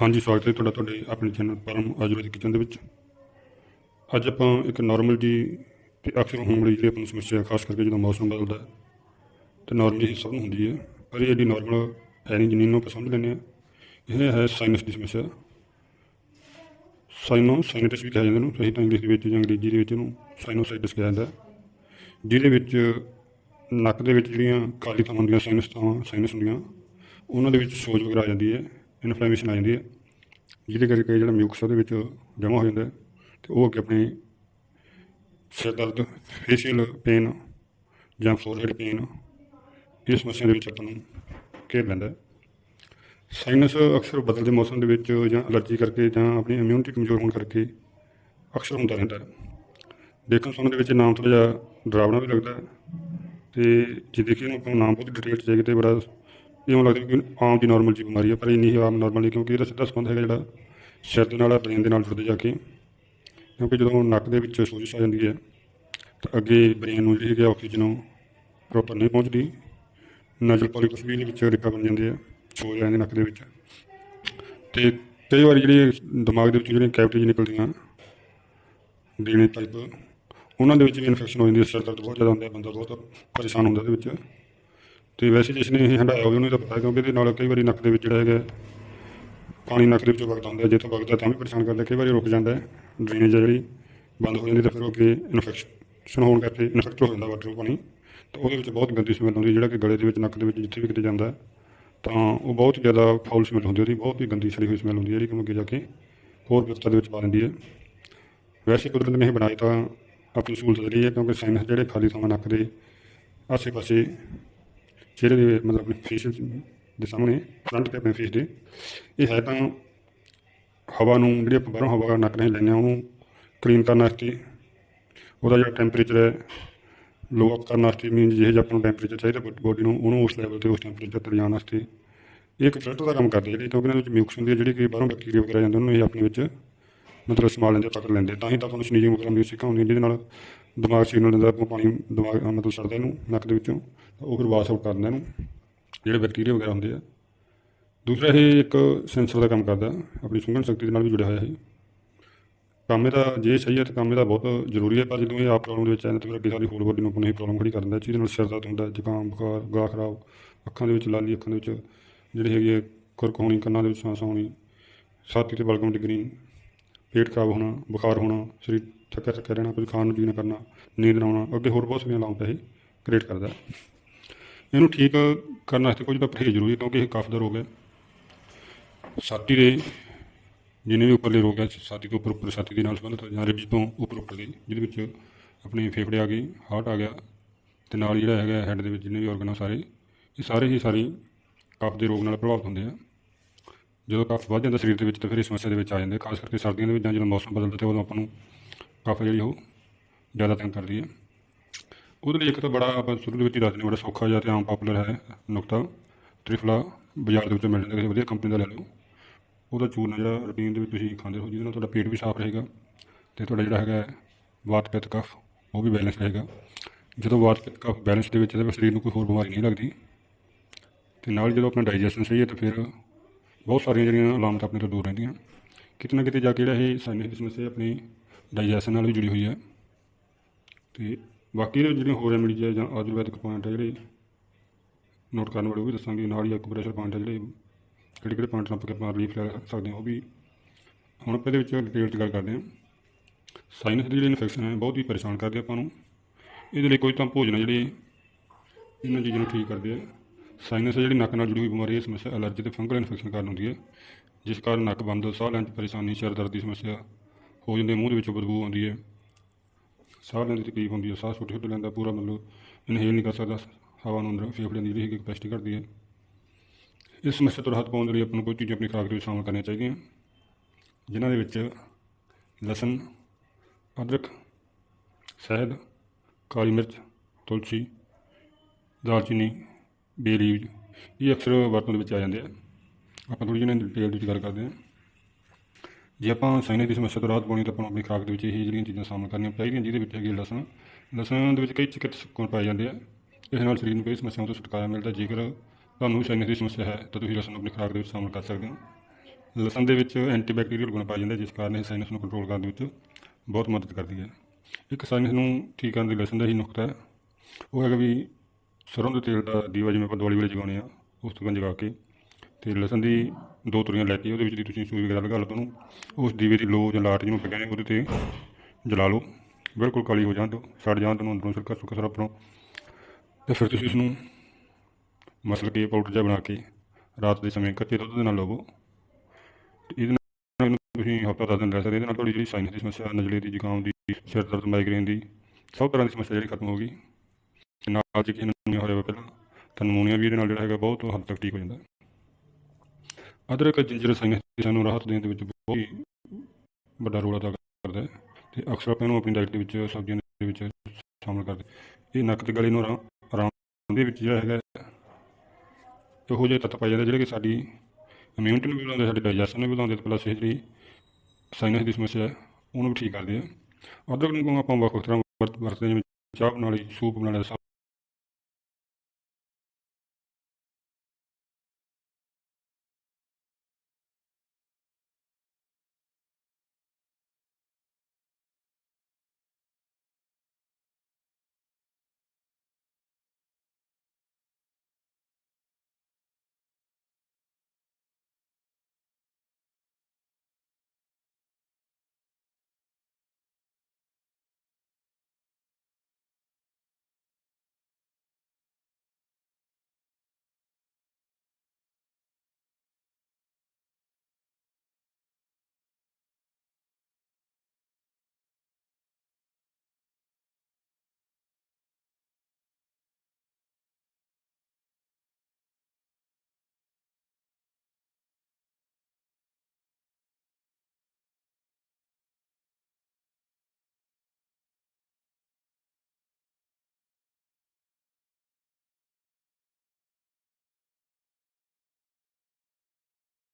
ਹਾਂਜੀ, ਸਵਾਗਤ ਹੈ ਤੁਹਾਡਾ, ਤੁਹਾਡੇ ਆਪਣੇ ਚੈਨਲ ਪਰਮ ਆਯੁਰਵੈਦਿਕ ਕਿਚਨ ਦੇ ਵਿੱਚ। ਅੱਜ ਆਪਾਂ ਇੱਕ ਨਾਰਮਲ ਜੀ ਤੇ ਅਕਸਰ ਹੋਣ ਵਾਲੀ ਜਿਹੜੀ ਆਪਾਂ ਨੂੰ ਸਮੱਸਿਆ, ਖਾਸ ਕਰਕੇ ਜਦੋਂ ਮੌਸਮ ਬਦਲਦਾ ਹੈ, ਤੇ ਨਾਰਮਲੀ ਇਹ ਸਭ ਨੂੰ ਹੁੰਦੀ ਹੈ। ਪਰ ਇਹ ਜਿਹੜੀ ਨਾਰਮਲ ਹੈ ਨਹੀਂ, ਜਿੰਨੀ ਨੂੰ ਆਪਾਂ ਸਮਝ ਲੈਂਦੇ ਹਾਂ, ਇਹ ਹੈ ਸਾਈਨਸ ਦੀ ਸਮੱਸਿਆ। ਸਾਈਨੋ ਸਾਈਨਟਿਸ ਵੀ ਕਿਹਾ ਜਾਂਦਾ ਇਹਨੂੰ ਸਹੀ ਤਾਂ ਇੰਗਲਿਸ਼ ਦੇ ਵਿੱਚ ਜਾਂ ਅੰਗਰੇਜ਼ੀ ਦੇ ਵਿੱਚ ਇਹਨੂੰ ਸਾਈਨੋਸਾਈਟਿਸ ਕਿਹਾ ਜਾਂਦਾ ਜਿਹਦੇ ਵਿੱਚ ਨੱਕ ਦੇ ਵਿੱਚ ਜਿਹੜੀਆਂ ਕਾਲੀ ਥਾਂ ਹੁੰਦੀਆਂ ਸਾਈਨਸ ਥਾਵਾਂ ਸਾਈਨਸ ਹੁੰਦੀਆਂ, ਉਹਨਾਂ ਦੇ ਵਿੱਚ ਸੋਜ ਵਗੈਰਾ ਆ ਜਾਂਦੀ ਹੈ। ਇਨਫਲੇਮੇਸ਼ਨ ਆ ਜਾਂਦੀ ਹੈ, ਜਿਹਦੇ ਕਰਕੇ ਜਿਹੜਾ ਮਿਊਕਸ ਉਹਦੇ ਵਿੱਚ ਜਮ੍ਹਾਂ ਹੋ ਜਾਂਦਾ ਹੈ ਤੇ ਉਹ ਅੱਗੇ ਆਪਣੇ ਸਿਰ ਦਰਦ ਫੇਸ਼ੀਅਲ ਪੇਨ ਜਾਂ ਫੋਰਹੈਡ ਪੇਨ ਇਸ ਸਮੱਸਿਆ ਦੇ ਵਿੱਚ ਆਪਾਂ ਨੂੰ ਘੇਰ ਲੈਂਦਾ ਸਾਈਨਸ ਅਕਸਰ ਬਦਲਦੇ ਮੌਸਮ ਦੇ ਵਿੱਚ ਜਾਂ ਅਲਰਜੀ ਕਰਕੇ ਜਾਂ ਆਪਣੀ ਇਮਿਊਨਿਟੀ ਕਮਜ਼ੋਰ ਹੋਣ ਕਰਕੇ ਅਕਸਰ ਹੁੰਦਾ ਰਹਿੰਦਾ ਹੈ। ਦੇਖਣ ਸੁਣਨ ਦੇ ਵਿੱਚ ਨਾਮ ਥੋੜ੍ਹਾ ਜਿਹਾ ਡਰਾਵਣਾ ਵੀ ਲੱਗਦਾ ਹੈ ਤੇ ਜੇ ਦੇਖੀਏ ਨਾ ਆਪਾਂ ਨੂੰ ਨਾਮ ਬਹੁਤ ਡਿਟੇਲ 'ਚ ਜਾਈਏ ਤੇ ਬੜਾ ਇਉਂ ਲੱਗਦਾ ਕਿ ਆਮ ਦੀ ਨਾਰਮਲ ਜੀ ਬਿਮਾਰੀ ਹੈ ਪਰ ਇੰਨੀ ਹੀ ਆਮ ਨਾਰਮਲ ਨਹੀਂ, ਕਿਉਂਕਿ ਇਹਦਾ ਸਿੱਧਾ ਸੰਬੰਧ ਹੈਗਾ ਜਿਹੜਾ ਸਿਰ ਦੇ ਨਾਲ ਬ੍ਰੇਨ ਦੇ ਨਾਲ ਜੁੜਦੇ ਜਾ ਕੇ। ਕਿਉਂਕਿ ਜਦੋਂ ਨੱਕ ਦੇ ਵਿੱਚ ਸੋਜ਼ਿਸ਼ ਆ ਜਾਂਦੀ ਹੈ, ਤਾਂ ਅੱਗੇ ਬ੍ਰੇਨ ਨੂੰ ਜਿਹੜੀ ਹੈਗੀ ਆਕਸੀਜਨ ਪ੍ਰੋਪਰ ਨਹੀਂ ਪਹੁੰਚਦੀ। ਨਜ਼ਰ ਪੋਲੀਪਸ ਵੀ ਦੇ ਵਿੱਚ ਰਿਕਾ ਬਣ ਜਾਂਦੀ ਹੈ, ਸੋਜ ਜਾਂਦੇ ਨੱਕ ਦੇ ਵਿੱਚ। ਤੇ ਕਈ ਵਾਰੀ ਜਿਹੜੀ ਦਿਮਾਗ ਦੇ ਵਿੱਚ ਜਿਹੜੀਆਂ ਕੈਵਿਟੀਜ਼ ਨਿਕਲਦੀਆਂ ਦੇਣੇ ਪਾਈਪ ਉਹਨਾਂ ਦੇ ਵਿੱਚ ਵੀ ਇਨਫੈਕਸ਼ਨ ਹੋ ਜਾਂਦੀ ਹੈ, ਸਿਰ ਦਰਦ ਬਹੁਤ ਜ਼ਿਆਦਾ ਹੁੰਦਾ ਹੈ ਬੰਦਾ ਬਹੁਤ ਪਰੇਸ਼ਾਨ ਹੁੰਦਾ ਇਹਦੇ ਵਿੱਚ। ਤੇ ਵੈਸੇ ਜਿਸ ਨੇ ਇਹ ਹੰਡਾਇਆ ਹੋਵੇ ਉਹਨੂੰ ਤਾਂ ਪਤਾ ਕਿਉਂਕਿ ਇਹਦੇ ਨਾਲ ਕਈ ਵਾਰੀ ਨੱਕ ਦੇ ਵਿੱਚ ਜਿਹੜਾ ਹੈਗਾ ਪਾਣੀ ਨੱਕ ਦੇ ਵਿੱਚੋਂ ਵਗਦਾ ਹੁੰਦਾ ਹੈ, ਜੇ ਤੋਂ ਵਗਦਾ ਤਾਂ ਵੀ ਪਰੇਸ਼ਾਨ ਕਰਦਾ ਕਈ ਵਾਰੀ ਰੁਕ ਜਾਂਦਾ ਹੈ ਡਰੇਨੇਜ ਆ ਜਿਹੜੀ ਬੰਦ ਹੋ ਜਾਂਦੀ ਤਾਂ ਫਿਰ ਉਹ ਅੱਗੇ ਇਨਫੈਕਸ਼ਨ ਹੋਣ ਕਰਕੇ ਇਨਫੈਕਟ ਹੋ ਜਾਂਦਾ ਵਾਟਰ ਪਾਣੀ। ਤਾਂ ਉਹਦੇ ਵਿੱਚ ਬਹੁਤ ਗੰਦੀ ਸਮੈਲ ਆਉਂਦੀ ਹੈ ਜਿਹੜਾ ਕਿ ਗਲੇ ਦੇ ਵਿੱਚ ਨੱਕ ਦੇ ਵਿੱਚ ਜਿੱਥੇ ਵੀ ਕਿਤੇ ਜਾਂਦਾ ਤਾਂ ਉਹ ਬਹੁਤ ਜ਼ਿਆਦਾ ਫਾਉਲ ਸਮੈਲ ਹੁੰਦੀ ਹੈ ਉਹਦੀ ਬਹੁਤ ਹੀ ਗੰਦੀ ਸੜੀ ਹੋਈ ਸਮੈਲ ਹੁੰਦੀ ਹੈ ਜਿਹੜੀ ਕਿ ਅੱਗੇ ਜਾ ਕੇ ਹੋਰ ਵਿਵਸਥਾ ਦੇ ਵਿੱਚ ਪਾ ਦਿੰਦੀ ਹੈ। ਵੈਸੇ ਕੁਦਰਤ ਨੇ ਇਹ ਬਣਾਈ ਤਾਂ ਆਪਣੀ ਸਹੂਲਤ ਦੇ ਲਈ ਹੈ ਕਿਉਂਕਿ ਸਾਈਨਸ ਜਿਹੜੇ ਖਾਲੀ ਥਾਵਾਂ ਨੱਕ ਦੇ ਆਸੇ-ਪਾਸੇ ਚਿਹਰੇ ਦੇ ਮਤਲਬ ਆਪਣੇ ਫੇਸ ਦੇ ਸਾਹਮਣੇ ਫਰੰਟ ਤੇ ਆਪਣੇ ਫੇਸ ਦੇ। ਇਹ ਹੈ ਤਾਂ ਹਵਾ ਨੂੰ ਜਿਹੜੀ ਆਪਾਂ ਬਾਹਰੋਂ ਹਵਾ ਨੱਕ ਨਾਲ ਲੈਂਦੇ ਹਾਂ ਉਹਨੂੰ ਕਲੀਨ ਕਰਨ ਵਾਸਤੇ। ਉਹਦਾ ਜਿਹੜਾ ਟੈਂਪਰੇਚਰ ਹੈ ਲੋ ਅਪ ਕਰਨ ਵਾਸਤੇ ਮੀਨ ਜਿਹੇ ਜਿਹਾ ਆਪਾਂ ਨੂੰ ਟੈਂਪਰੇਚਰ ਚਾਹੀਦਾ ਬੋਡੀ ਨੂੰ, ਉਹਨੂੰ ਉਸ ਲੈਵਲ ਤੇ ਉਸ ਟੈਂਪਰੇਚਰ ਤੇ ਲਿਜਾਣ ਵਾਸਤੇ। ਇਹ ਇੱਕ ਫਿਲਟਰ ਦਾ ਕੰਮ ਕਰਦੇ ਜਿਹੜੀ ਕਿਉਂਕਿ ਇਹਨਾਂ ਵਿੱਚ ਮਿਊਕਸ ਹੁੰਦੀ ਹੈ, ਜਿਹੜੀ ਕਿ ਬਾਹਰੋਂ ਬੈਕਟੀਰੀਆ ਵਗੈਰਾ ਜਾਂਦੇ ਉਹਨੂੰ ਇਹ ਆਪਣੇ ਵਿੱਚ ਮਤਲਬ ਸਮਾ ਲੈਂਦੇ, ਪਕੜ ਲੈਂਦੇ। ਤਾਂ ਹੀ ਤਾਂ ਆਪਾਂ ਨੂੰ ਸਨੀਜਿੰਗ ਵਗੈਰਾ ਮਿਊਸਿਕ ਹੁੰਦੀ ਹੈ ਜਿਹਦੇ ਨਾਲ ਦਿਮਾਗ ਸਿਗਨਲ ਦਿੰਦਾ ਆਪਾਂ ਪਾਣੀ ਦਿਮਾਗ ਮਤਲਬ ਛੱਡਦਾ ਇਹਨੂੰ, ਨੱਕ ਦੇ ਵਿੱਚੋਂ। ਤਾਂ ਉਹ ਫਿਰ ਵਾਸ਼ ਆਊਟ ਕਰ ਦਿੰਦਾ ਇਹਨੂੰ, ਜਿਹੜੇ ਬੈਕਟੀਰੀਆ ਵਗੈਰਾ ਹੁੰਦੇ ਆ। ਦੂਸਰਾ ਇਹ ਇੱਕ ਸੈਂਸਰ ਦਾ ਕੰਮ ਕਰਦਾ, ਆਪਣੀ ਸੁੰਘਣ ਸ਼ਕਤੀ ਦੇ ਨਾਲ ਵੀ ਜੁੜਿਆ ਹੋਇਆ ਇਹ। ਕੰਮ ਇਹਦਾ, ਜੇ ਸਹੀ ਹੈ ਤਾਂ ਕੰਮ ਇਹਦਾ ਬਹੁਤ ਜ਼ਰੂਰੀ ਹੈ, ਪਰ ਜਦੋਂ ਇਹ ਆਪ ਪ੍ਰੋਬਲਮ ਦੇ ਵਿੱਚ ਆ ਜਾਂਦਾ, ਤਾਂ ਫਿਰ ਅੱਗੇ ਸਾਰੀ ਹੋਰ ਬੋਡੀ ਨੂੰ ਆਪਣੀ ਪ੍ਰੋਬਲਮ ਖੜੀ ਕਰ ਦਿੰਦਾ, ਜਿਹਦੇ ਨਾਲ ਸਿਰ ਦਰਦ ਹੁੰਦਾ, ਜ਼ੁਕਾਮ, ਬੁਖਾਰ, ਗਲਾ ਖਰਾਬ, ਅੱਖਾਂ ਦੇ ਵਿੱਚ ਲਾਲੀ ਅੱਖਾਂ ਦੇ ਵਿੱਚ, ਜਿਹੜੇ ਹੈਗੇ ਹੈ ਖੁਰਕ ਹੋਣੀ, ਕੰਨਾਂ ਦੇ ਵਿੱਚ ਸਾਂਸ ਆਉਣੀ ਛਾਤੀ ਤੇ ਬਲਗਮ ਡਿੱਗਣੀ ਪੇਟ ਖਰਾਬ ਹੋਣਾ, ਬੁਖਾਰ ਹੋਣਾ, ਸਰੀਰ ਥੱਕਿਆ ਥੱਕਿਆ ਰਹਿਣਾ, ਕੁਝ ਖਾਣ ਨੂੰ ਜੀ ਨਾ ਕਰਨਾ, ਨੀਂਦ ਨਾ ਆਉਣਾ, ਅੱਗੇ ਹੋਰ ਬਹੁਤ ਸਾਰੀਆਂ ਲਾਉਂਦਾ ਇਹ ਕ੍ਰੀਏਟ ਕਰਦਾ। ਇਹਨੂੰ ਠੀਕ ਕਰਨ ਵਾਸਤੇ ਕੁਝ ਤਾਂ ਪਰਹੇਜ਼ ਜ਼ਰੂਰੀ ਕਿਉਂਕਿ ਇਹ ਕਫ ਦਾ ਰੋਗ ਹੈ। ਛਾਤੀ ਦੇ ਜਿੰਨੇ ਵੀ ਉੱਪਰਲੇ ਰੋਗ ਹੈ ਛਾਤੀ ਤੋਂ ਉੱਪਰ ਉੱਪਰ ਛਾਤੀ ਦੇ ਨਾਲ ਸੰਬੰਧਿਤ ਜਾਂ ਰਿਬਜ ਤੋਂ ਉੱਪਰ ਉੱਪਰ ਦੇ ਜਿਹਦੇ ਵਿੱਚ ਆਪਣੇ ਫੇਫੜੇ ਆ ਗਏ ਹਾਰਟ ਆ ਗਿਆ, ਤੇ ਨਾਲ ਜਿਹੜਾ ਹੈਗਾ ਹੈਡ ਦੇ ਵਿੱਚ ਜਿੰਨੇ ਵੀ ਆਰਗਨ ਆ ਸਾਰੇ, ਇਹ ਸਾਰੇ ਹੀ ਸਾਰੇ ਕਫ ਦੇ ਰੋਗ ਨਾਲ ਪ੍ਰਭਾਵਿਤ ਹੁੰਦੇ ਆ। ਜਦੋਂ ਕਫ ਵੱਧ ਜਾਂਦਾ ਸਰੀਰ ਦੇ ਵਿੱਚ ਤਾਂ ਫਿਰ ਇਸ ਸਮੱਸਿਆ ਦੇ ਵਿੱਚ ਆ ਜਾਂਦੇ ਖਾਸ ਕਰਕੇ ਸਰਦੀਆਂ ਦੇ ਵਿੱਚ ਜਾਂ ਜਦੋਂ ਮੌਸਮ ਬਦਲਦਾ ਤੇ ਉਦੋਂ ਆਪਾਂ ਨੂੰ ਕਫ ਜਿਹੜੀ ਉਹ ਜ਼ਿਆਦਾ ਤੰਗ ਕਰਦੀ ਹੈ। ਉਹਦੇ ਲਈ ਇੱਕ ਤਾਂ ਬੜਾ ਆਪਾਂ ਸ਼ੁਰੂ ਦੇ ਵਿੱਚ ਹੀ ਦੱਸ ਬੜਾ ਸੌਖਾ ਜਿਹਾ ਤੇ ਆਮ ਪਪੂਲਰ ਹੈ ਨੁਕਤਾ। ਤ੍ਰਿਫਲਾ ਬਾਜ਼ਾਰ ਦੇ ਵਿੱਚੋਂ ਮਿਲ ਜਾਂਦਾ ਕਿਸੇ ਵਧੀਆ ਕੰਪਨੀ ਦਾ ਲੈ ਲਓ। ਉਹਦਾ ਚੂਰਨ ਜਿਹੜਾ ਰੂਟੀਨ ਦੇ ਵਿੱਚ ਤੁਸੀਂ ਖਾਂਦੇ ਹੋ ਜਿਹਦੇ ਨਾਲ ਤੁਹਾਡਾ ਪੇਟ ਵੀ ਸਾਫ਼ ਰਹੇਗਾ ਤੇ ਤੁਹਾਡਾ ਜਿਹੜਾ ਹੈਗਾ ਹੈ, ਵਾਤ ਪਿੱਤ ਕਫ ਉਹ ਵੀ ਬੈਲੈਂਸ ਰਹੇਗਾ। ਜਦੋਂ ਵਾਤ ਪਿੱਤ ਕਫ ਬੈਲੈਂਸ ਦੇ ਵਿੱਚ ਹੈ ਤਾਂ ਫਿਰ ਸਰੀਰ ਨੂੰ ਕੋਈ ਹੋਰ ਬਿਮਾਰੀ ਨਹੀਂ ਲੱਗਦੀ। ਤੇ ਨਾਲ ਜਦੋਂ ਆਪਣਾ ਡਾਈਜੈਸ਼ਨ ਸਹੀ ਹੈ ਤਾਂ ਫਿਰ ਬਹੁਤ ਸਾਰੀਆਂ ਜਿਹੜੀਆਂ ਅਲਾਮਤਾਂ ਆਪਣੇ ਤੋਂ ਦੂਰ ਰਹਿੰਦੀਆਂ। ਕਿਤੇ ਨਾ ਕਿਤੇ ਜਾ ਕੇ ਜਿਹੜਾ ਇਹ ਸਾਈਨਸ ਦੀ ਸਮੱਸਿਆ ਆਪਣੀ ਡਾਈਜੈਸ਼ਨ ਨਾਲ ਵੀ ਜੁੜੀ ਹੋਈ ਹੈ। ਤੇ ਬਾਕੀ ਇਹਦੇ ਜਿਹੜੀਆਂ ਹੋਰ ਰੈਮਡੀਜ਼ ਹੈ ਜਾਂ ਆਯੁਰਵੈਦਿਕ ਪੁਆਇੰਟ ਹੈ ਜਿਹੜੇ ਨੋਟ ਕਰਨ ਵਾਲੇ ਉਹ ਵੀ ਦੱਸਾਂਗੇ। ਨਾਲ ਹੀ ਐਕੂਪ੍ਰੈਸ਼ਰ ਪੁਆਇੰਟ ਹੈ ਜਿਹੜੇ ਕਿਹੜੇ ਕਿਹੜੇ ਪੁਆਇੰਟ ਨਾਲ ਆਪਾਂ ਰਿਲੀਫ ਲੈ ਸਕਦੇ ਹਾਂ, ਉਹ ਵੀ ਹੁਣ ਆਪਾਂ ਇਹਦੇ ਵਿੱਚ ਡਿਟੇਲ 'ਚ ਗੱਲ ਕਰਦੇ ਹਾਂ। ਸਾਈਨਸ ਦੀ ਜਿਹੜੀ ਇਨਫੈਕਸ਼ਨ ਹੈ ਬਹੁਤ ਹੀ ਪਰੇਸ਼ਾਨ ਕਰਦੇ ਆਪਾਂ ਨੂੰ। ਇਹਦੇ ਲਈ ਕੋਈ ਤਾਂ ਭੋਜਨ ਜਿਹੜੇ ਇਹਨਾਂ ਚੀਜ਼ਾਂ ਨੂੰ ਠੀਕ ਕਰਦੇ ਆ। ਸਾਈਨਸ ਹੈ ਜਿਹੜੀ ਨੱਕ ਨਾਲ ਜੁੜੀ ਹੋਈ ਬਿਮਾਰੀ ਹੈ, ਇਹ ਸਮੱਸਿਆ ਐਲਰਜੀ ਤੇ ਫੰਗਲ ਇਨਫੈਕਸ਼ਨ ਕਾਰਨ ਹੁੰਦੀ ਹੈ, ਜਿਸ ਕਾਰਨ ਨੱਕ ਬੰਦ, ਸਾਹ ਲੈਣ 'ਚ ਪਰੇਸ਼ਾਨੀ, ਸਿਰ ਦਰਦ ਦੀ ਸਮੱਸਿਆ ਹੋ ਜਾਂਦੀ ਹੈ, ਮੂੰਹ ਦੇ ਵਿੱਚੋਂ ਬਦਬੂ ਆਉਂਦੀ ਹੈ। ਸਾਹ ਲੈਣ ਦੀ ਤਕਲੀਫ ਹੁੰਦੀ ਹੈ, ਸਾਹ ਛੋਟੇ ਛੋਟੇ ਲੈਂਦਾ ਪੂਰਾ ਮਤਲਬ ਇਨਹੇਲ ਨਹੀਂ ਕਰ ਸਕਦਾ, ਹਵਾ ਨੂੰ ਅੰਦਰ ਫੇਫੜਿਆਂ ਦੀ ਜਿਹੜੀ ਹੈਗੀ ਕਪੈਸਿਟੀ ਘਟਦੀ ਹੈ। ਇਸ ਸਮੱਸਿਆ ਤੋਂ ਰਾਹਤ ਪਾਉਣ ਦੇ ਲਈ ਆਪਾਂ ਨੂੰ ਕੋਈ ਚੀਜ਼ਾਂ ਆਪਣੀ ਖੁਰਾਕ ਦੇ ਵਿੱਚ ਸ਼ਾਮਲ ਕਰਨੀਆਂ ਚਾਹੀਦੀਆਂ ਜਿਨ੍ਹਾਂ ਦੇ ਵਿੱਚ ਲਸਣ, ਅਦਰਕ, ਸ਼ਹਿਦ, ਕਾਲੀ ਮਿਰਚ, ਤੁਲਸੀ, ਦਾਲਚੀਨੀ ਬੇ ਇਹ ਅਕਸਰ ਵਰਤੋਂ ਦੇ ਵਿੱਚ ਆ ਜਾਂਦੇ ਆ। ਆਪਾਂ ਥੋੜੀ ਜਿਹੀ ਡਿਟੇਲ ਵਿੱਚ ਗੱਲ ਕਰਦੇ ਹਾਂ। ਜੇ ਆਪਾਂ ਸਾਈਨਸ ਦੀ ਸਮੱਸਿਆ ਤੋਂ ਰਾਹਤ ਪਾਉਣੀ ਤਾਂ ਆਪਾਂ ਨੂੰ ਆਪਣੀ ਖੁਰਾਕ ਦੇ ਵਿੱਚ ਇਹ ਜਿਹੜੀਆਂ ਚੀਜ਼ਾਂ ਸ਼ਾਮਲ ਕਰਨੀਆਂ ਚਾਹੀਦੀਆਂ, ਜਿਹਦੇ ਵਿੱਚ ਹੈਗੀ ਲਸਣ। ਲਸਣ ਦੇ ਵਿੱਚ ਕਈ ਚਿਕਿਤਸਕ ਗੁਣ ਪਾਏ ਜਾਂਦੇ ਆ। ਇਸ ਨਾਲ ਸਰੀਰ ਨੂੰ ਕਈ ਸਮੱਸਿਆਵਾਂ ਤੋਂ ਛੁਟਕਾਰਾ ਮਿਲਦਾ ਜੇਕਰ ਤੁਹਾਨੂੰ ਸਾਈਨਸ ਦੀ ਸਮੱਸਿਆ ਹੈ ਤਾਂ ਤੁਸੀਂ ਲਸਣ ਨੂੰ ਆਪਣੀ ਖੁਰਾਕ ਦੇ ਵਿੱਚ ਸ਼ਾਮਲ ਕਰ ਸਕਦੇ ਹੋ। ਲਸਣ ਦੇ ਵਿੱਚ ਐਂਟੀਬੈਕਟੀਰੀਅਲ ਗੁਣ ਪਾਏ ਜਾਂਦੇ ਜਿਸ ਕਾਰਨ ਇਹ ਸਾਈਨਸ ਨੂੰ ਕੰਟਰੋਲ ਕਰਨ ਦੇ ਵਿੱਚ ਬਹੁਤ ਮਦਦ ਕਰਦੀ ਹੈ। ਇੱਕ ਸਾਈਨਸ ਨੂੰ ਠੀਕ ਕਰਨ ਦੇ ਲਸਣ ਦਾ ਹੀ ਨੁਕਤਾ ਹੈ। ਉਹ ਹੈਗਾ ਵੀ ਸਰੋਂ ਦੇ ਤੇਲ ਦਾ ਦੀਵਾ ਜਿਵੇਂ ਆਪਾਂ ਦਿਵਾਲੀ ਵੇਲੇ ਜਗਾਉਂਦੇ ਆ ਉਸ ਤੋਂ ਜਗਾ ਕੇ ਤੇ ਲਸਣ ਦੀ ਦੋ ਤੁਰੀਆਂ ਲੈ ਕੇ ਉਹਦੇ ਵਿੱਚ ਦੀ ਤੁਸੀਂ ਸੂਈ ਵਗੈਰਾ ਲਗਾ ਲਓ ਉਹਨੂੰ ਉਸ ਦੀਵੇ ਦੀ ਲੋ ਜਾਂ ਲਾਟ ਜਿਹਨੂੰ ਆਪਾਂ ਕਹਿੰਦੇ ਉਹਦੇ ਤੇ ਜਲਾ ਲਓ, ਬਿਲਕੁਲ ਕਾਲੀ ਹੋ ਜਾਣ ਦਿਓ, ਸੜ ਜਾਣ ਤੁਹਾਨੂੰ ਅੰਦਰੋਂ ਸਿਰਕਾ ਸੁੱਕਾ ਸਾਰਾ ਉੱਪਰੋਂ ਤੇ ਫਿਰ ਤੁਸੀਂ ਇਸ ਨੂੰ ਮਸਲ ਕੇ ਪਾਊਡਰ ਜਿਹਾ ਬਣਾ ਕੇ ਰਾਤ ਦੇ ਸਮੇਂ ਕੱਚੇ ਦੁੱਧ ਦੇ ਨਾਲ ਲਵੋ। ਤੇ ਇਹਦੇ ਨਾਲ ਇਹਨੂੰ ਤੁਸੀਂ ਹਫ਼ਤਾ ਦਸ ਦਿਨ ਰਹਿ ਸਕਦੇ ਇਹਦੇ ਨਾਲ ਤੁਹਾਡੀ ਜਿਹੜੀ ਸਾਈਨਸ ਦੀ ਸਮੱਸਿਆ, ਨਜ਼ਲੇ ਦੀ, ਜ਼ੁਕਾਮ ਦੀ, ਸਿਰ ਦਰਦ ਮਾਈਗ੍ਰੇਨ ਦੀ, ਸਭ ਤਰ੍ਹਾਂ ਦੀ ਸਮੱਸਿਆ ਜਿਹੜੀ ਖਤਮ ਹੋ ਗਈ। ਤੇ ਨਾਲ ਜੇ ਕਿਸੇ ਨੂੰ ਪਹਿਲਾਂ। ਤਾਂ ਨਮੂਨੀਆ ਵੀ ਇਹਦੇ ਨਾਲ ਜਿਹੜਾ ਹੈਗਾ ਬਹੁਤ ਹੱਦ ਤੱਕ ਠੀਕ ਹੋ ਜਾਂਦਾ। ਅਦਰਕ ਜਿੰਜਰ ਸਾਈਨਸ ਨੂੰ ਰਾਹਤ ਦੇਣ ਦੇ ਵਿੱਚ ਬਹੁਤ ਹੀ ਵੱਡਾ ਰੋਲ ਅਦਾ ਕਰਦਾ ਹੈ ਤੇ ਅਕਸਰ ਆਪਾਂ ਇਹਨੂੰ ਆਪਣੀ ਡਾਈਟ ਦੇ ਵਿੱਚ, ਸਬਜ਼ੀਆਂ ਦੇ ਵਿੱਚ ਸ਼ਾਮਲ ਕਰਦੇ ਇਹ ਨੱਕ ਤੇ ਗਲੇ ਨੂੰ ਆਰਾਮ ਆਰਾਮ ਦੇ ਵਿੱਚ ਜਿਹੜਾ ਹੈਗਾ ਇਹੋ ਜਿਹੇ ਤੱਤ ਪਾਏ ਜਾਂਦੇ ਜਿਹੜੇ ਕਿ ਸਾਡੀ ਇਮਿਊਨਿਟੀ ਨੂੰ ਵੀ ਵਧਾਉਂਦੇ ਸਾਡੇ ਡਾਈਜੈਸ਼ਨ ਨੂੰ ਵੀ ਵਧਾਉਂਦੇ ਤੇ ਪਲੱਸ ਇਹ ਜਿਹੜੀ ਸਾਈਨਸ ਦੀ ਸਮੱਸਿਆ ਉਹਨੂੰ ਵੀ ਠੀਕ ਕਰਦੇ ਆ। ਅਦਰਕ ਨੂੰ ਆਪਾਂ ਵੱਖ ਵੱਖ ਤਰ੍ਹਾਂ ਵਰਤ- ਵਰਤਦੇ ਜਿਵੇਂ ਚਾਹ ਬਣਾ ਲਈ, ਸੂਪ ਬਣਾ ਲਿਆ ਸਭ